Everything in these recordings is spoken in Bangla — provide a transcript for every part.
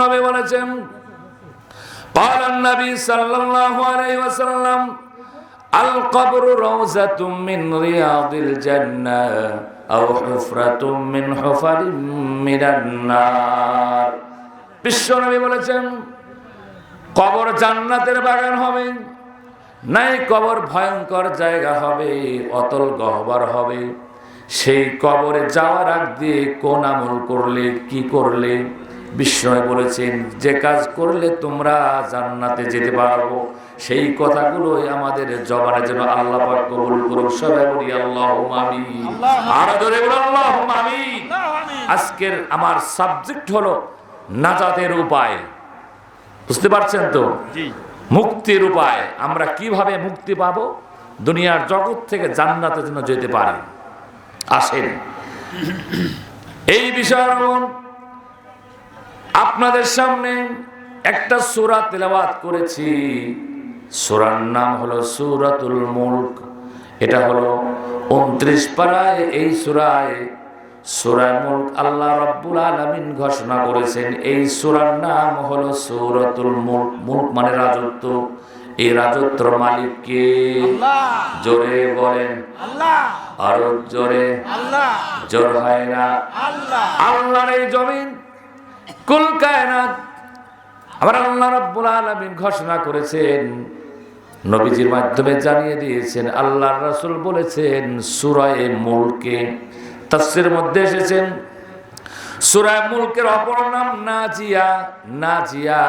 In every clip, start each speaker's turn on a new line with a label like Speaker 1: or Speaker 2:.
Speaker 1: নবী বলেছেন নবী সাল্লাল্লাহু আলাইহি ওয়াসাল্লাম আল কবরু মিন রিয়াদিল জান্নাহ আও হুফরাতুম মিন বিশ্ব নবী বলেছেন, কবর জান্নাতের বাগান হবে, নাই কবর ভয়ঙ্কর জায়গা হবে, অতল গহ্বর হবে। সেই কবরে যাওয়ার আগ দিয়ে কোন আমল করলে, কি করলে? বিস্ময় বলেছেন যে কাজ করলে তোমরা জান্নাতে যেতে পারব। সেই কথাগুলোই আমাদের জবানে যেন আল্লাহ পাক কবুল করুক। সবাই বলি আল্লাহ আমিন। আর ধরে আল্লাহ আজকের আমার সাবজেক্ট হলো নাজাতের উপায়। বুঝতে পারছেন তো? মুক্তির উপায়। আমরা কীভাবে মুক্তি পাবো? দুনিয়ার জগৎ থেকে জান্নাতের জন্য যেতে পারি। আসেন। এই বিষয় আপনাদের সামনে একটা সুরা তেলাওয়াত করেছি। সুরার নাম হলো সুরাতুল মুলক। এটা হলো উনত্রিশ পাড়ায় এই সুরায় সুরায় মুলক আল্লাহ রব্বুল আলামিন ঘোষণা করেছেন। এই সুরার নাম হলো সুরাতুল মুলক। মুলক মানে রাজত্ব। এই রাজত্বর মালিক কে? জোরে বলেন। আরও জোরে। জোর হয় না। আল্লাহর এই জমিন কুল কায়নাত। আবার আল্লাহ রাব্বুল আলামিন ঘোষণা করেছেন, নবীজির মাধ্যমে জানিয়ে দিয়েছেন, আল্লাহর রাসূল বলেছেন সূরা মুলকে। তাফসীরের মধ্যে এসেছেন সূরা মুলকের অপর নাম নাজিয়া। নাজিয়া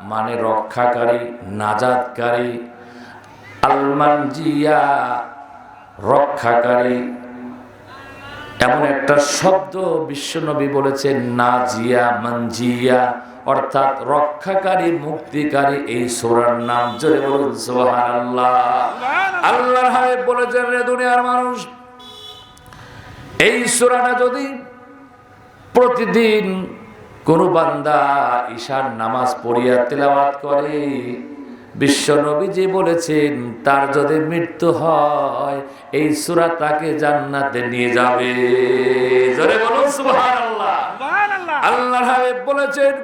Speaker 1: মানে রক্ষাকারী, নাজাতকারী। আলমানজিয়া রক্ষাকারী। এমন একটা শব্দ বিশ্বনবী বলেছেন নাজিয়া মঞ্জিয়া অর্থাৎ রক্ষাকারী মুক্তিকারী এই সোরার নাম জোরে বলুন সুবহানাল্লাহ। আল্লাহর হাবিব বলেছেন রে দুনিয়ার মানুষ এই সোরাটা যদি প্রতিদিন কোন বান্দা ঈশার নামাজ পড়িয়া তেলাওয়াত করে বিশ্ব নবীজি বলেছেন তার যদি মৃত্যু হয় এই সুরা তাকে জান্নাতে নিয়ে যাবে। জোরে বলুন সুবহানাল্লাহ। আল্লাহর হাবিব বলেছেন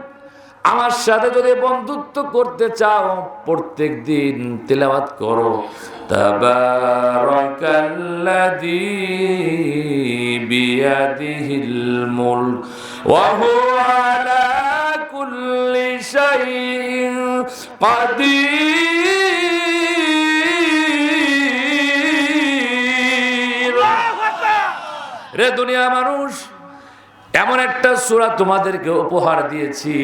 Speaker 1: আমার সাথে যদি বন্ধুত্ব করতে চাও প্রত্যেক দিন তেলাওয়াত করো। তাবারাকাল্লাযী বিয়াদিহিল মুলক ওয়া হুয়া আলা কুল্লি শাইইন কাদির রে দুনিয়া মানুষ, এমন একটা সুরা তোমাদেরকে উপহার দিয়েছি।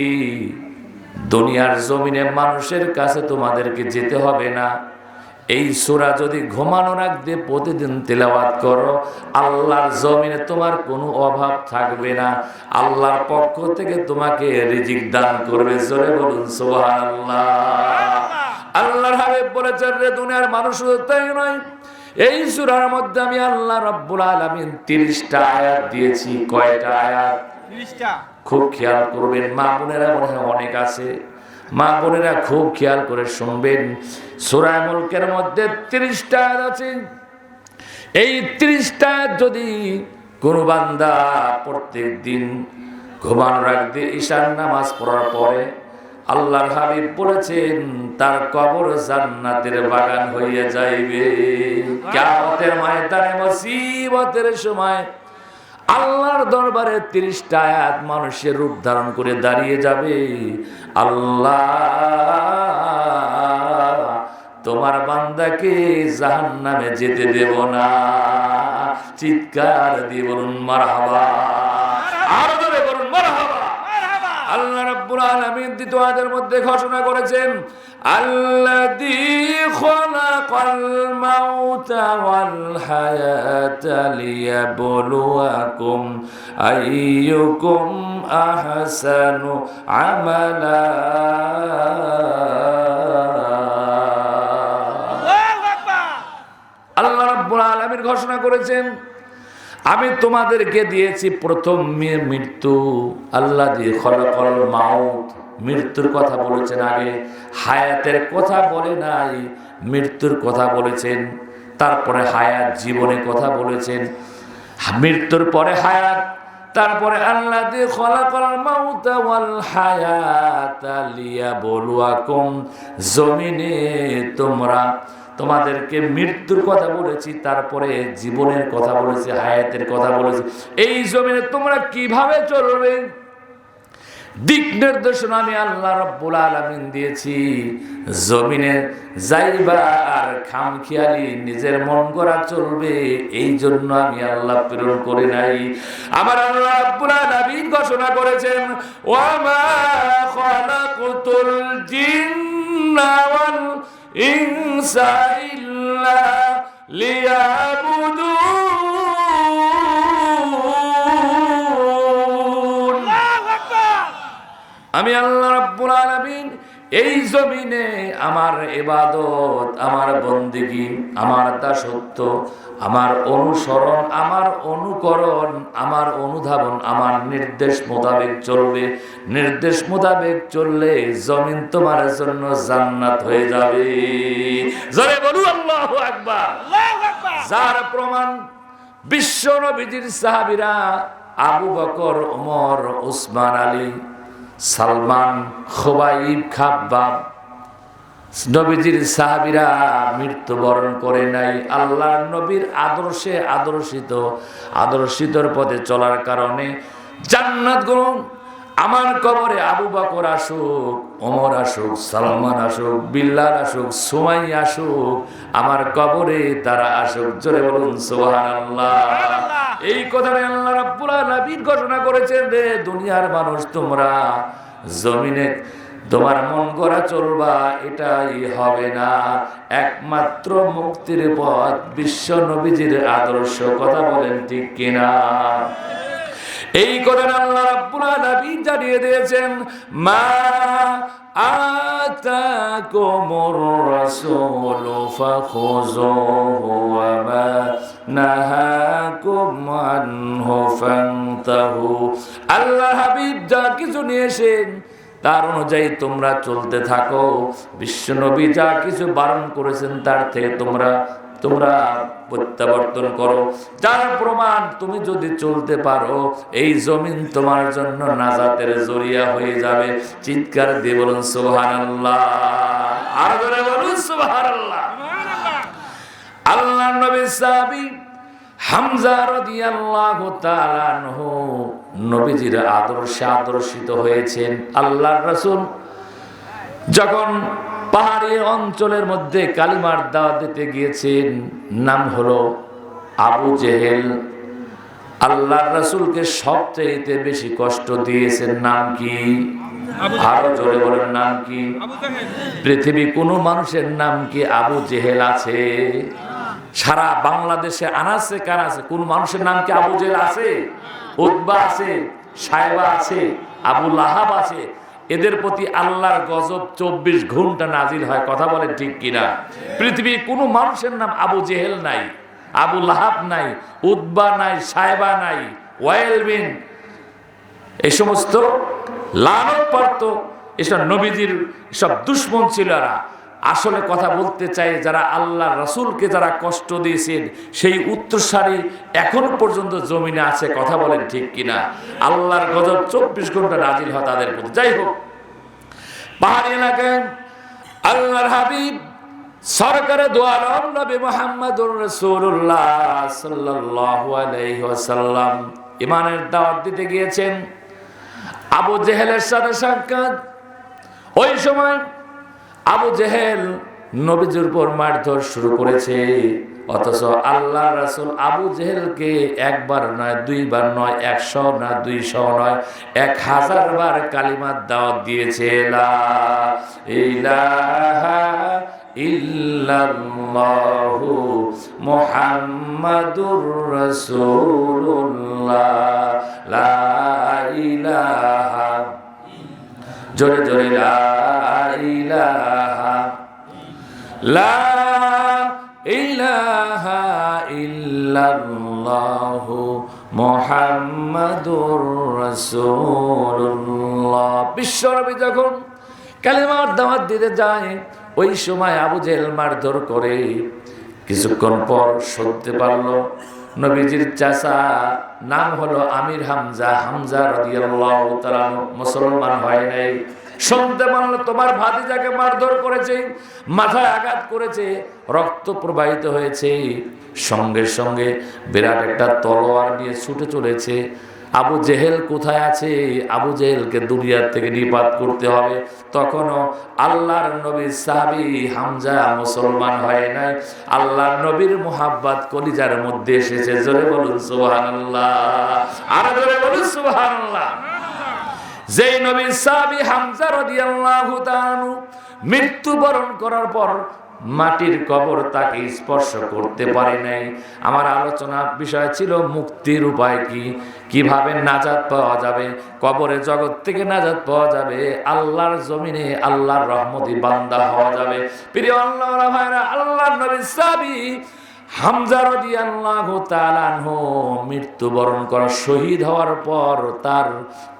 Speaker 1: দুনিয়ার জমিনে মানুষের কাছে তোমাদেরকে যেতে হবে না। এই সুরা যদি ঘুমানো রাখতে প্রতিদিন তেলাওয়াত করো আল্লাহর জমিনে তোমার কোনো অভাব থাকবে না। আল্লাহর পক্ষ থেকে তোমাকে রিজিক দান করবে। জোরে বলুন সুবহানাল্লাহ। আল্লাহর হাবিব বলেছেন রে দুনিয়ার মানুষ তাই নয় এই সূরার মধ্যে আমি আল্লাহ রাব্বুল আলামিন 30টা আয়াত দিয়েছি। কয়টা আয়াত? খুব খেয়াল করবেন মা বোনেরা মনে হয় অনেক আছে। মা বোনেরা খুব খেয়াল করে শুনবেন। সূরা মুলকের মধ্যে 30টা আয়াত আছে। এই 30টা আয়াত যদি কোন বান্দা প্রত্যেক দিন ঘুমানোর আগে ঈশান নামাজ পড়ার পরে আল্লাহর হাবিব বলেছেন, তার কবর জান্নাতের বাগান হইয়া যাইবে। কিয়ামতের ময়দানে মুসিবতের সময় আল্লাহর দরবারে তিরিশটা আয়াত মানুষের রূপ ধারণ করে দাঁড়িয়ে যাবে। আল্লাহ, তোমার বান্দাকে জাহান নামে যেতে দেব না। চিৎকার দিয়ে বলুন, মারহাবা। আর ধরে বলুন, মারহাবা। আল্লাহ রাব্বুল আলামিন দ্বিতীয় আয়াতের মধ্যে ঘোষণা করেছেন আল্লাযী খালাকাল মাউতা ওয়াল হায়াতা লিয়াবলুয়াকুম আইয়ুকুম আহসানু আমালা। আল্লাহ রাব্বুল আলামিন ঘোষণা করেছেন আমি তোমাদেরকে দিয়েছি প্রথম মৃত্যু। আল্লাহ দিয়ে খলকল মাউত, মৃত্যুর কথা বলেছেন আগে। হায়াতের কথা বলে নাই, মৃত্যুর কথা বলেছেন। তারপরে হায়াত জীবনের কথা বলেছেন। মৃত্যুর পরে হায়াত, তারপরে আল্লাহ দিয়ে খলাকল মাউতা, ওয়াল হায়াতা লিয়াবলুয়াকুম, জমিনে তোমরা তোমাদেরকে মৃত্যুর কথা বলেছি, তারপরে জীবনের কথা বলেছি, হায়াতের কথা বলেছি। এই জমিনে তোমরা কীভাবে চলবে? দিক নির্দেশনা আমি আল্লাহ রব্বুল আলামিন দিয়েছি। জমিনে যাইবা আর খামখেয়ালি নিজের মন করা চলবে, এই জন্য আমি আল্লাহ প্রেরণ করি নাই। আমার আল্লাহ রব্বুল আলামিন ঘোষণা করেছেন ওয়ামা খালাকুতুল জিন্না ওয়াল ইনসা ইল্লা লিয়াবুদুন আমি আল্লাহ রাব্বুল আলামিন এই জমিনে আমার ইবাদত আমার বন্দিগি আমার দাসত্ব আমার অনুসরণ আমার অনুকরণ আমার অনুধাবন আমার নির্দেশ মোতাবেক চলবে। নির্দেশ মোতাবেক চললে জমিন তোমার জন্য জান্নাত হয়ে যাবে। জোরে বলু আল্লাহু আকবার। যার প্রমাণ বিশ্ব নবীজির সাহাবীরা আবু বকর ওমর উসমান আলী সালমান, খোবাইব খাব্বাব নবীজির সাহাবিরা মৃত্যুবরণ করে নাই। আল্লাহ নবীর আদর্শে আদর্শিত, আদর্শিতর পথে চলার কারণে জান্নাত গ্রহণ আমার কবরে আবু বকর আসুক ওমর আসুক সালমান আসুক বিল্লাল আসুক সুমাই আসুক আমার কবরে তারা আসুক। জোরে বলুন সুবহানাল্লাহ। এই কথাটা আল্লাহ রাব্বুল আলামিন ঘোষণা করেছেন রে দুনিয়ার মানুষ তোমরা জমিনে তোমার মন করা চলবা এটাই হবে না। একমাত্র মুক্তির পথ বিশ্ব নবীজির আদর্শ কথা বলেন ঠিক কিনা? এই কথা আল্লাহ রাব্বুল আলামিন জানিয়ে দিয়েছেন, মা আতাকুমুর রাসূল ফাখুযুহু ওয়া মা নাহাকুম আনহু ফান্তাহু। আল্লাহ হাবিব যা কিছু নিয়ে তার অনুযায়ী তোমরা চলতে থাকো। বিশ্বনবী যা কিছু বারণ করেছেন, তার থেকে তোমরা তোমরা প্রত্যাবর্তন করো। যার প্রমাণ তুমি যদি চলতে পারো, এই জমিন তোমার জন্য নাজাতের জরিয়া হয়ে যাবে। চিৎকার দিয়ে বলুন, সুবহানাল্লাহ। আর ধরে বলুন, সুবহানাল্লাহ। আল্লাহ নবী সাহাবী হামজা রাদিয়াল্লাহু তাআলা নবীজির আদর্শে আদর্শিত হয়েছেন। আল্লাহর রাসূল যখন পাহাড়ি অঞ্চলের মধ্যে কালিমার দাওয়াত দিতে গিয়েছেন নাম হলো আবু জেহেল। আল্লাহর রাসূলকে সবচেয়ে বেশি কষ্ট দিয়েছেন নাম কি? আরও জোরে বলেন নাম কি? পৃথিবী কোনো মানুষের নাম কি আবু জেহেল আছে? সারা বাংলাদেশে আনাছে কার আছে কোন মানুষের নাম কি আবু জেহেল আছে? উদ্বা আছে সাহেবা আছে আবু লাহাব আছে এদের প্রতি আল্লাহর গজব চব্বিশ ঘণ্টা নাজিল হয়, কথা বলে ঠিক কিনা? পৃথিবীর কোনো মানুষের নাম আবু জেহেল নাই, আবু লাহাব নাই উদ্বা নাই সাহেবা নাই ওয়েলবিন এই সমস্ত লানত পারত, এসব নবীজির সব দুশ্মন ছিল এরা। আসলে কথা বলতে চাই, যারা আল্লাহ রসুলকে যারা কষ্ট দিয়েছেন, সেই উত্তরসারি এখন পর্যন্ত জমিনে আছে, কথা বলেন ঠিক কিনা? আল্লাহর গজব চব্বিশ ঘণ্টা নাজিল হয় তাদের প্রতি। যাই হোক, পাহাড়ি এলাকায় আল্লাহর হাবিব সরকারে দোয়ালম নবী মোহাম্মদুর রাসূলুল্লাহ সাল্লাল্লাহু আলাইহি ইমানের দাওয়াত দিতে গিয়েছেন। আবু জেহেলের সাথে সাক্ষাৎ। ওই সময় আবু জেহেল নবীজির উপর মারধর শুরু করেছে। অথচ আল্লাহ রাসুল আবু জেহেলকে একবার নয়, দুইবার নয়, একশো না দুইশো নয়, এক হাজার বার কালিমার দাওয়াত দিয়েছে। জোরে জোরে, লা ইলাহা লা ইলাহা ইল্লাল্লাহু মুহাম্মাদুর রাসূলুল্লাহ। বিশ্বনবী যখন কালেমার দাওয়াত দিতে যায়, ওই সময় আবু জেহেল মারধর করে কিছুক্ষণ পর সরতে পারল, নবীজির চাচা নাম হলো আমির হামজা হামজা রাদিয়াল্লাহু তাআলা মুসলমান হয় নাই। শুনতে মানলো তোমার ভাতিজাকে মারধর করেছে, মাথায় আঘাত করেছে, রক্ত প্রবাহিত হয়েছে। সঙ্গে সঙ্গে বিরাট একটা তলোয়ার নিয়ে ছুটে চলেছে। আবু জেহেল কোথায় আছে? আবু জেহেলকে দুনিয়ার থেকে নিপাত করতে হবে। তখনও আল্লাহর নবীর সাহাবি হামজা মুসলমান হয় নাই। আল্লাহর নবীর মোহাব্বত কলিজার মধ্যে এসেছে। জোরে বলুন সুবহানাল্লাহ। আর জোরে বলুন সুবহানাল্লাহ। যেই নবী সাহাবী হামজা মৃত্যুবরণ করার পর মাটির কবর তাকে স্পর্শ করতে পারে নাই। আমার আলোচনা বিষয় ছিল মুক্তির উপায় কি? কীভাবে নাজাত পাওয়া যাবে? কবরে জগৎ থেকে নাজাত পাওয়া যাবে? আল্লাহর জমিনে আল্লাহর রহমতি বান্দা হওয়া যাবে। প্রিয় আল্লাহ ভাইরা, আল্লাহর নবী সাহাবী মৃত্যুবরণ করা শহীদ হওয়ার পর তার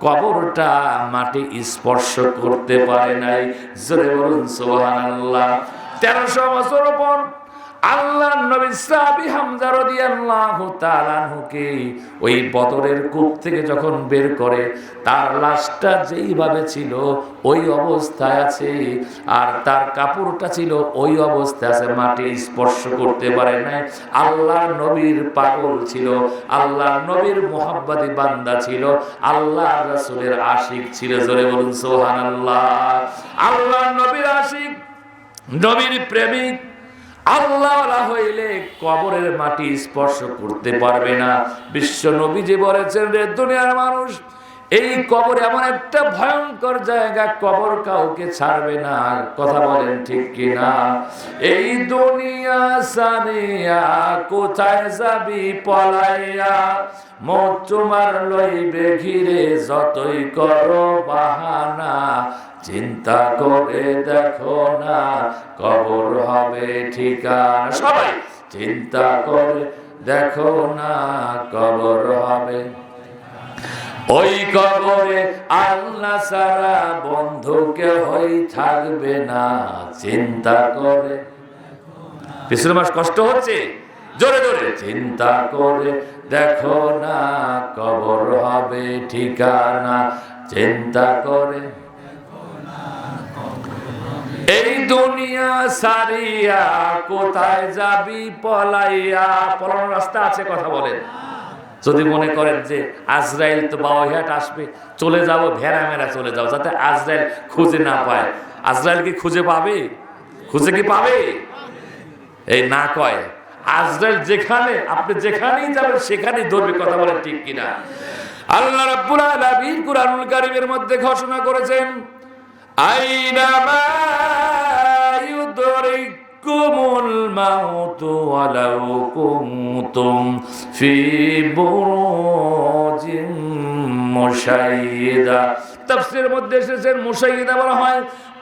Speaker 1: কবরটা মাটি স্পর্শ করতে পারে নাই। জোরে বলুন সোহান তেরোশো বছর পর আল্লাহ নবী সাহাবী হামজা রাদিয়াল্লাহু তাআলা আনহুকে ওই বদরের কূপ থেকে যখন বের করে, তার লাশটা যেইভাবে ছিল ওই অবস্থায় আছে আর তার কাপড়টা ছিল ওই অবস্থায় আছে। মাটি স্পর্শ করতে পারে নাই। আল্লাহ নবীর পাগল ছিল আল্লাহ নবীর মোহাব্বতী বান্দা ছিল আল্লাহ রাসূলের আশিক ছিল। জোরে বলুন সুবহানাল্লাহ। আল্লাহ নবীর আশিক, নবীর প্রেমিক আল্লাহ হইলে কবরের মাটি স্পর্শ করতে পারবে না। বিশ্ব নবী যে বলেছেন, রে দুনিয়ার মানুষ এই কবর এমন একটা ভয়ঙ্কর জায়গা, কবর কাউকে ছাড়বে না। কথা বলেন ঠিক কিনা? এই দুনিয়া সানিয়া, কোথায় যাবি পলাইয়া? মত তোমার লইবে ঘিরে, যতই করো বাহানা। চিন্তা করে দেখো না, কবর হবে ঠিকানা। সবাই, চিন্তা করে দেখো না, কবর হবে ওই কবরে আল্লাহ সারা বন্ধুকে হই থাকবে না, চিন্তা করে। পিছনে মাস কষ্ট হচ্ছে? জোরে জোরে। চিন্তা করে দেখো না, কবর হবে ঠিকানা। চিন্তা করে এই দুনিয়া সারিয়া কোথায় যাবি পলাইয়া? পলানোর রাস্তা আছে, কথা বলেন। যদি মনে করেন যে আজরাইল তো বাবাঘাট আসবে চলে যাব ভেড়া মেরা চলে যাও যাতে আজরাইল খুঁজে না পায়। আজরাইল কি খুঁজে পাবে? খুঁজে কি পাবে? এই না কয়। আজরাইল যেখানে আপনি যেখানেই যাবেন সেখানেই ধরবে কথা বলেন ঠিক কিনা? আল্লাহ রাব্বুল আলামিন কুরআনুল কারীমের মধ্যে ঘোষণা করেছেন আইনামা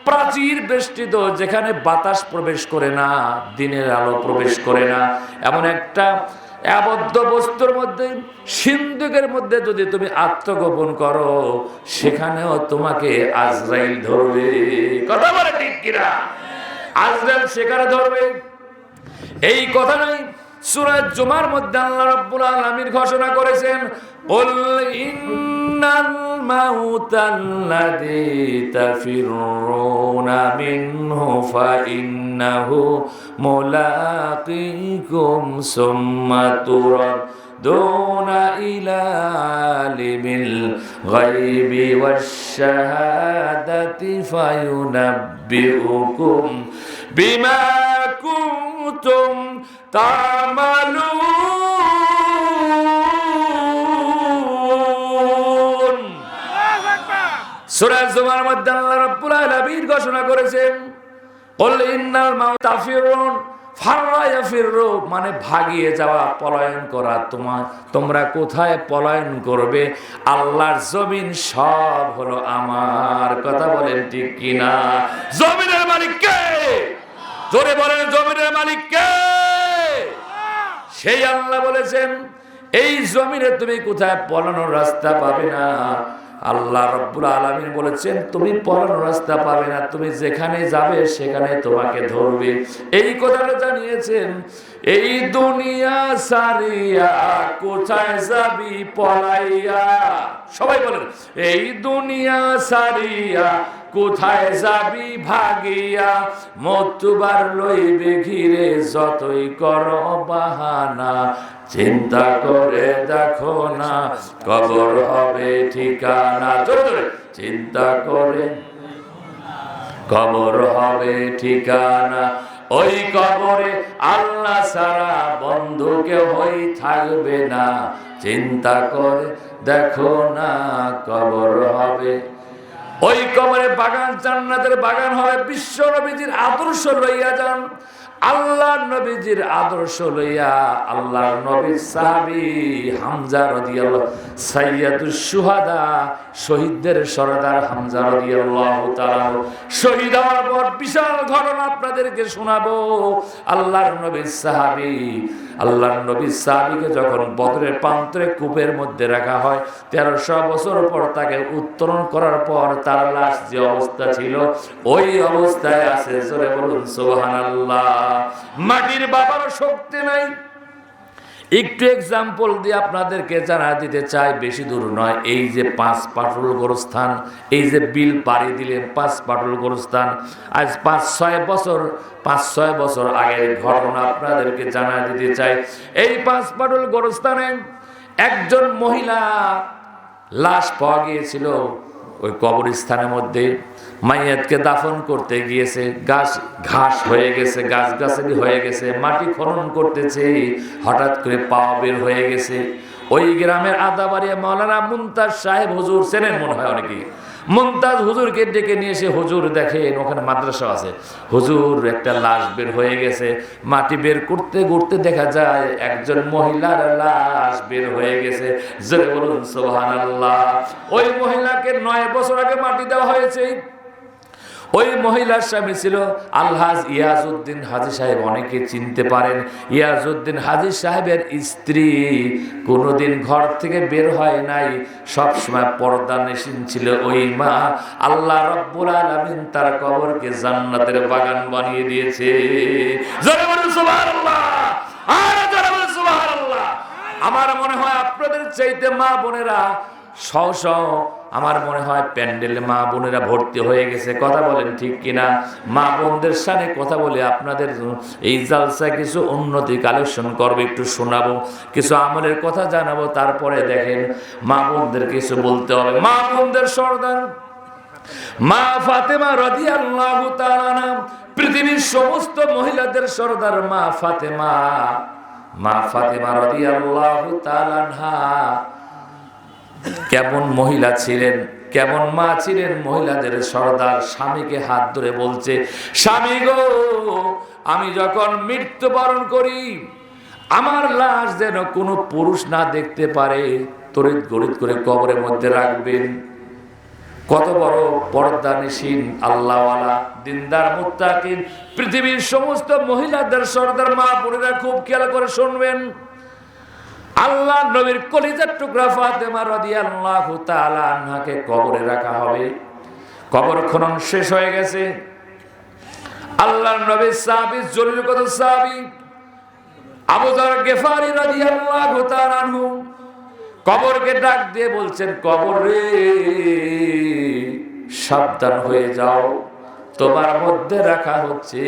Speaker 1: প্রাচীর বেষ্টিত, যেখানে বাতাস প্রবেশ করে না, দিনের আলো প্রবেশ করে না। এমন একটা আবদ্ধ বস্তুর মধ্যে, সিন্ধুকের মধ্যে যদি তুমি আত্মগোপন করো, সেখানেও তোমাকে আজরাইল ধরবে। কথা বলে ঠিক কিনা? আজরাইল সেখানে ধরবে। এই কথা নাই সূরা জুমার মধ্যে আল্লাহ রাব্বুল আলামিন ঘোষণা করেছেন কুল ইন্নাল মাউতাল্লাযী তাফিরুনা মিনহু ফাইন্নাহু মুলাকিকুম সুম্মা তুরাদ্দুনা ইলা আলিমিল গায়বি ওয়াশ-শাহাদাতি ফায়ুনাব্বিউকুম বিমা কুনতুম তামালুন সূরা জুমার মধ্যে আল্লাহ রাব্বুল আলামিন ঘোষণা করেছেন কুল ইন্নাল মাউত তাফিরুন ফাররা মানে ভাগিয়ে যাওয়া, পলায়ন করা। তোমার তোমরা কোথায় পলায়ন করবে? আল্লাহর জমিন সব হলো আমার। কথা বলেন ঠিক কিনা? জমিনের মালিক কে? জোরে বলেন, জমিনের মালিক কে? সেই আল্লাহ বলেছেন, এই জমিনে তুমি কোথায় পলানোর রাস্তা পাবে না? আল্লাহ রব্বুল আলমিন বলেছেন, তুমি পরন রাস্তা পাবে না, তুমি যেখানে যাবে সেখানে তোমাকে ধরবে। এই কথাটা জানিয়েছেন, এই দুনিয়া সারিয়া কোথায় যাবি পলাইয়া? সবাই বলেন, এই দুনিয়া সারিয়া কোথায় যাবি ভাগিয়া? মতুবার লইবে ঘিরে যতই কর বাহানা। চিন্তা করে দেখো না, কবর হবে ঠিকানা। চিন্তা করে কবর হবে ঠিকানা। ওই কবরে আল্লাহ সারা বন্ধু কেউ হই থাকবে না। চিন্তা করে দেখো না, কবর হবে ওই কবরে বাগান, জান্নাতের বাগান হবে। বিশ্ব নবীজির আদর্শ লইয়া যান। আল্লাহ নবীজির আদর্শ লইয়া আল্লাহ নবীর সাহাবি হামজা রাদিয়াল্লাহু সাইয়্যিদুস শুহাদা, শহীদদের সরদার হামজা রাদিয়াল্লাহু তাআলা। শহীদ হওয়ার পর বিশাল ঘটনা আপনাদেরকে শোনাবো। আল্লাহর নবীর সাহাবি আল্লাহর নবী সাহাবিকে যখন বদরের প্রান্তরে কূপের মধ্যে রাখা হয়, তেরোশো বছর পর তাকে উত্তরণ করার পর তার লাশ যে অবস্থা ছিল, ওই অবস্থায় আছে, জোরে বলুন সোহান আল্লাহ মাটির বাবার শক্তি নাই। একটু এক্সাম্পল দিয়ে আপনাদেরকে জানা দিতে চাই বেশি দূর নয়। এই যে পাঁচ পাটুল গোরস্থান, এই যে বিল পাড়ি দিলেন পাঁচ পাটুল গোরস্থান, আজ পাঁচ ছয় বছর, পাঁচ ছয় বছর আগের ঘটনা আপনাদেরকে জানা দিতে চাই। এই পাঁচ পাটুল গোরস্থানে একজন মহিলা লাশ পাওয়া গিয়েছিল ওই কবরস্থানের মধ্যে। মাইয়াতকে দাফন করতে গিয়েছে, গাছ ঘাস হয়ে গেছে গাছ গাছালি হয়ে গেছে, মাটি খনন করতেছে, হঠাৎ করে পাওয়া বের হয়ে গেছে। ওই গ্রামের আদাবাড়িয়া মৌলানা মুমতাজ সাহেব হুজুর, চেনেন মনে হয় অনেকেই মুমতাজ হুজুরকে ডেকে নিয়ে এসে হুজুর দেখেন, ওখানে মাদ্রাসা আছে। হুজুর একটা লাশ বের হয়ে গেছে, মাটি বের করতে করতে দেখা যায় একজন মহিলার লাশ বের হয়ে গেছে। বলুন, সুবহানাল্লাহ। ওই মহিলাকে নয় বছর আগে মাটি দেওয়া হয়েছে। ওই মহিলার স্বামী ছিল আলহাজ ইয়াজউদ্দিন হাজি সাহেব। অনেকে চিনতে পারেন, ইয়াজউদ্দিন হাজি সাহেবের স্ত্রী কোনোদিন ঘর থেকে বের হয় নাই। সব সময় পর্দা নেশিন ছিল ওই মা। আল্লাহ রব্বুল আলামিন তার কবরকে জান্নাতের বাগান বানিয়ে দিয়েছে। আমার মনে হয় আপনাদের চাইতে মা বোনেরা সহ আমার মনে হয় প্যান্ডেলে মা বোনেরা ভর্তি হয়ে গেছে। কথা বলেন ঠিক কিনা? মা বোনদের সাথে কথা বলে আপনাদের এই জালসা কিছু উন্নতি কালেকশন করবে, একটু শোনাবো, কিছু আমলের কথা জানাব, তারপরে দেখেন মা বোনদের কিছু বলতে হবে। মা বোনদের সর্দার, মা ফাতেমা রাজি আল্লাহ পৃথিবীর সমস্ত মহিলাদের সর্দার মা ফাতেমা মা ফাতেমা রাজি আল্লাহ কেমন মহিলা ছিলেন, কেমন মা ছিলেন মহিলাদের সর্দার স্বামীকে হাত ধরে বলছে, স্বামী গো, আমি যখন মৃত্যুবরণ করি, আমার লাশ যেন কোনো পুরুষ না দেখতে পারে তরিত গরিত করে কবরের মধ্যে রাখবেন। কত বড় পর্দা নিশীন, আল্লাহওয়ালা, দিনদার, মুত্তাকিন, পৃথিবীর সমস্ত মহিলাদের সর্দার মা বোনেরা খুব খেয়াল করে শুনবেন। আল্লাহ নবীর কলিজার টুকরা ফাতেমা রাদিয়াল্লাহু তাআলা আনহাকে কবরে রাখা হবে। কবর খনন শেষ হয়ে গেছে। আল্লাহ নবীর সাহাবী জলিল কত সাহাবী, আবু যর গেফারি রাদিয়াল্লাহু তাআলা আনহু কবরকে ডাক দিয়ে বলছেন, কবর রে, সাবধান হয়ে যাও। তোমার মধ্যে রাখা হচ্ছে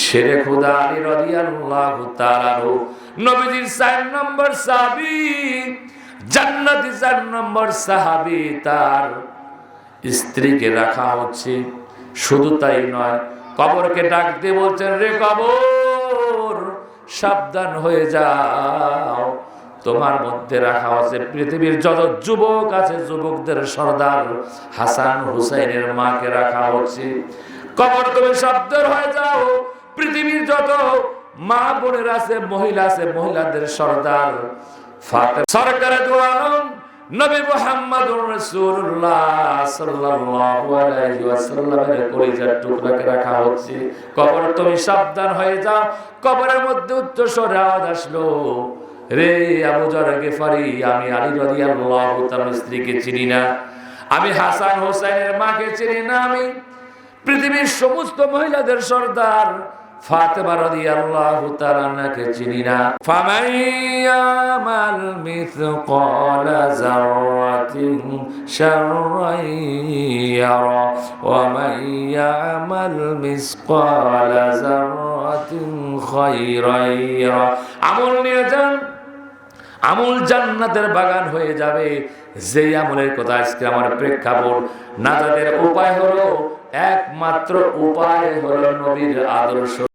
Speaker 1: শেরে খুদা আলী রাদিয়াল্লাহু তাআলা নবীজির চার নম্বর সাহাবি, জান্নাতি চার নম্বর সাহাবি তার স্ত্রীকে রাখা হচ্ছে। শুধু তাই নয়, কবরকে ডাক দিয়ে বলছেন, রে কবর, সাবধান হয়ে যাও। তোমার মধ্যে রাখা আছে পৃথিবীর যত যুবক আছে, যুবকদের সর্দার হাসান হুসাইনের মাকে রাখা হচ্ছে। কবর তুমি সাবধান হয়ে যাও পৃথিবীর যত মা বোনের আছে, মহিলা আছে, মহিলাদের সর্দার সরকারে সাবধান হয়ে যাও। মধ্যে আসলো, রে আমি স্ত্রীকে চিনি না। আমি হাসান হোসেনের মাকে চিনি না আমি। পৃথিবীর সমস্ত মহিলাদের সর্দার ফাতেমা চিনি না। ফামান ইয়ামাল মিথকালা যাররাতিন শাররান ইয়ারা ওয়া ইয়ামাল মিসকালা যাররাতিন খায়রান ইয়ারা আমল নিয়ে যান, আমল জান্নাতের বাগান হয়ে যাবে। যেই আমলের কথা আজকে আমার প্রেক্ষাপট, নাজাদের উপায় হলো, একমাত্র উপায় হলো নবীর আদর্শ।